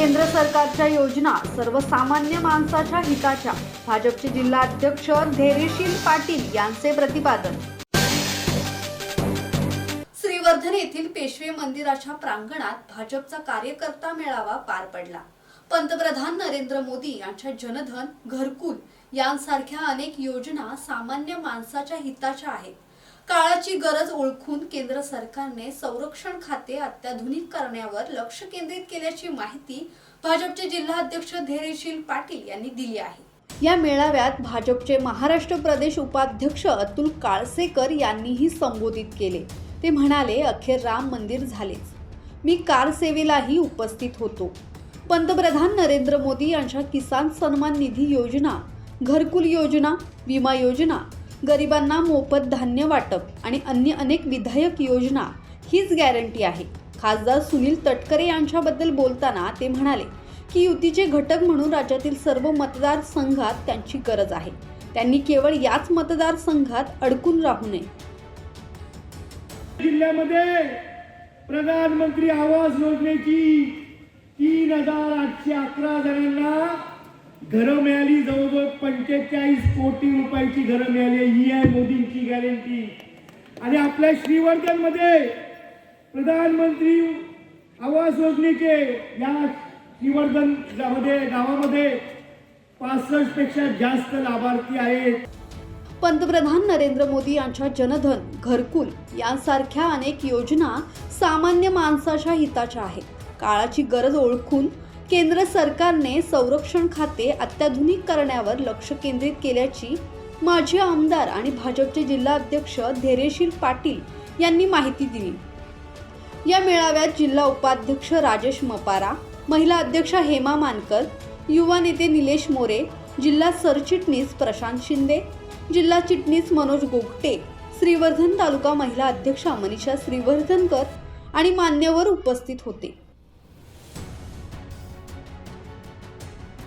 केंद्र सरकारच्या योजना सर्वसामान्य माणसाच्या हिताच्या. भाजपचे जिल्हाध्यक्ष धैर्यशील पाटील यांचे प्रतिपादन. श्रीवर्धन येथील पेशवे मंदिराच्या प्रांगणात भाजपचा कार्यकर्ता मेळावा पार पडला. पंतप्रधान नरेंद्र मोदी यांच्या जनधन घरकुल यांसारख्या अनेक योजना सामान्य माणसाच्या हिताच्या आहेत. काळाची गरज ओळखून केंद्र सरकारने संरक्षण खाते अत्याधुनिक करण्यावर लक्ष केंद्रित केल्याची माहिती भाजपचे जिल्हाध्यक्ष धैर्यशील पाटील यांनी दिली आहे. या मेळाव्यात भाजपचे महाराष्ट्र प्रदेश उपाध्यक्ष अतुल काळसेकर यांनीही संबोधित केले. ते म्हणाले अखेर राम मंदिर झालेच. मी कार सेवेलाही उपस्थित होतो. पंतप्रधान नरेंद्र मोदी यांच्या किसान सन्मान निधी योजना घरकुल योजना विमा योजना गरिबांना मोफत धान्य वाटप आणि अन्य अनेक विधायक योजना हीच गॅरंटी आहे. खासदार सुनील तटकरे यांच्याबद्दल बोलताना ते म्हणाले की युतीचे घटक म्हणून राज्यातील सर्व मतदारसंघात त्यांची गरज आहे. त्यांनी केवळ याच मतदारसंघात अडकून राहू नये. जिल्ह्यामध्ये प्रधानमंत्री आवास योजनेची तीन हजार आठशे अकरा जणांना घरं मिळाली जवळजवळ पंचेचाळीस कोटी रुपयाची घरं मिळाली ही आहे मोदींची गॅरंटी आणि आपल्या श्रीवर्धनमध्ये प्रधानमंत्री आवास योजनेचे या श्रीवर्धनमध्ये गावामध्ये पासष्टपेक्षा जास्त लाभार्थी आहेत. पंतप्रधान नरेंद्र मोदी यांच्या जनधन घरकुल यांसारख्या अनेक योजना सामान्य माणसाच्या हिताच्या आहेत. काळाची गरज ओळखून केंद्र सरकारने संरक्षण खाते अत्याधुनिक करण्यावर लक्ष केंद्रित केल्याची माजी आमदार आणि भाजपचे जिल्हा अध्यक्ष धैर्यशील पाटील यांनी माहिती दिली. या मेळाव्यात जिल्हा उपाध्यक्ष राजेश मपारा महिला अध्यक्ष हेमा मानकर युवा नेते निलेश मोरे जिल्हा सरचिटणीस प्रशांत शिंदे जिल्हा चिटणीस मनोज गोगटे श्रीवर्धन तालुका महिला अध्यक्षा मनीषा श्रीवर्धनकर आणि मान्यवर उपस्थित होते.